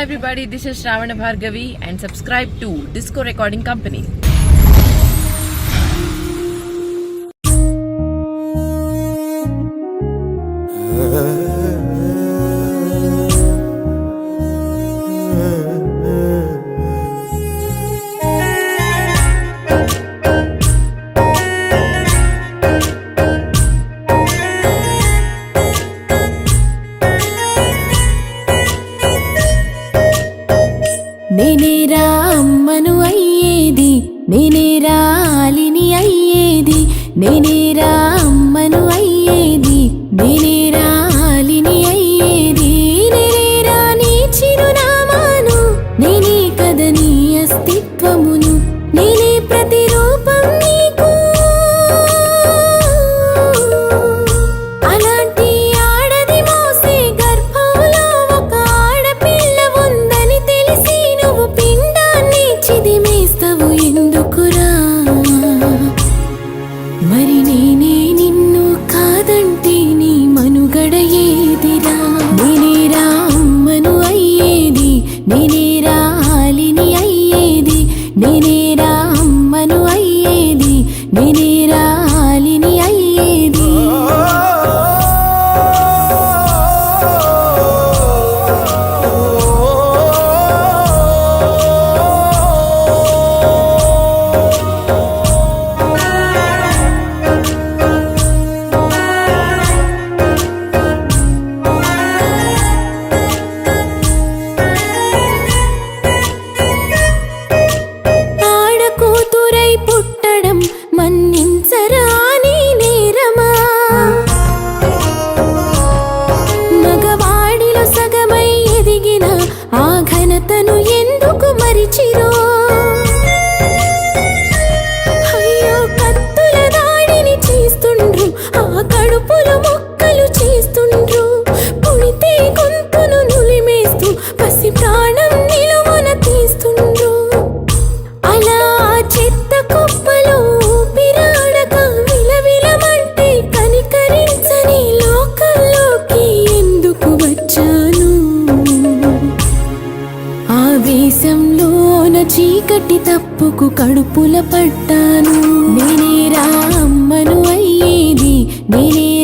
Hi everybody, this is Shravana Bhargavi and subscribe to Disco Recording Company. Uh. నేనే రాలిని అయ్యేది నేనే రామ్మను అయ్యేది నేనే ఘనతను ఎందుకు మరిచిరో? తప్పుకు కడుపుల పట్టాను నేనే రా అమ్మను అయ్యేది. నేనే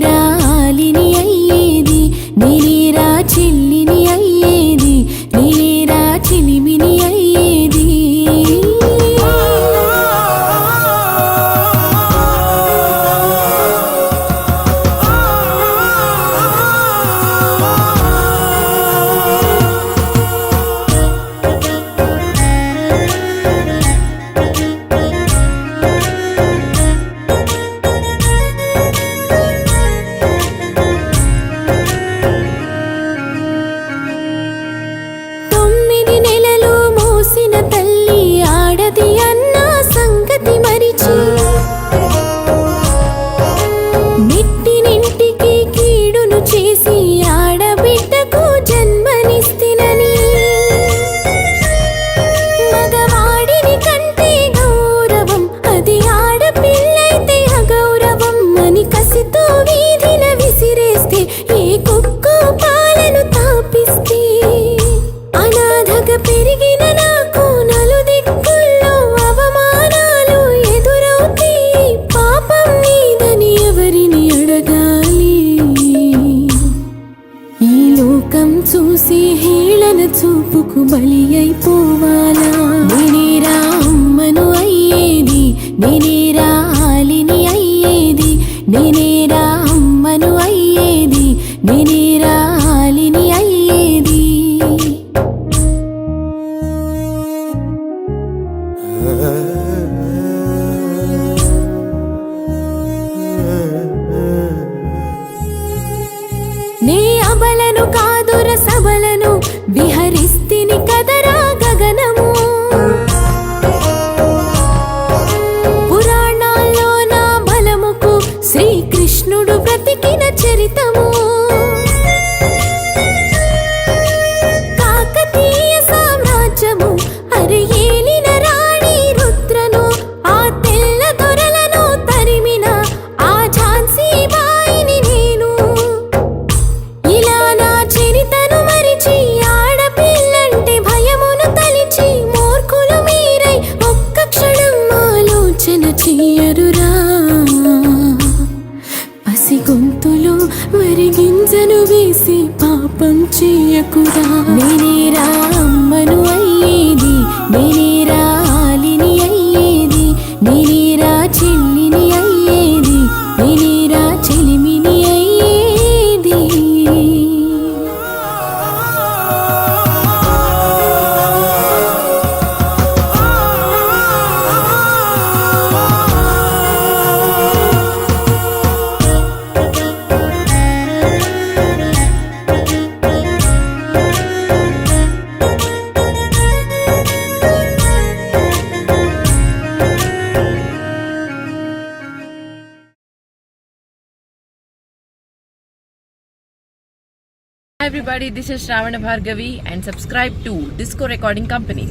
చేసి చూపుకు బలి అయిపోవాలా? నేనేరా అమ్మను అయ్యేది నేనేరా ఆలిని అయ్యేది నేనేరా అమ్మను అయ్యేది నేనేరా ఆలిని అయ్యేది. Everybody, this is Shravana Bhargavi and subscribe to Disco Recording Company.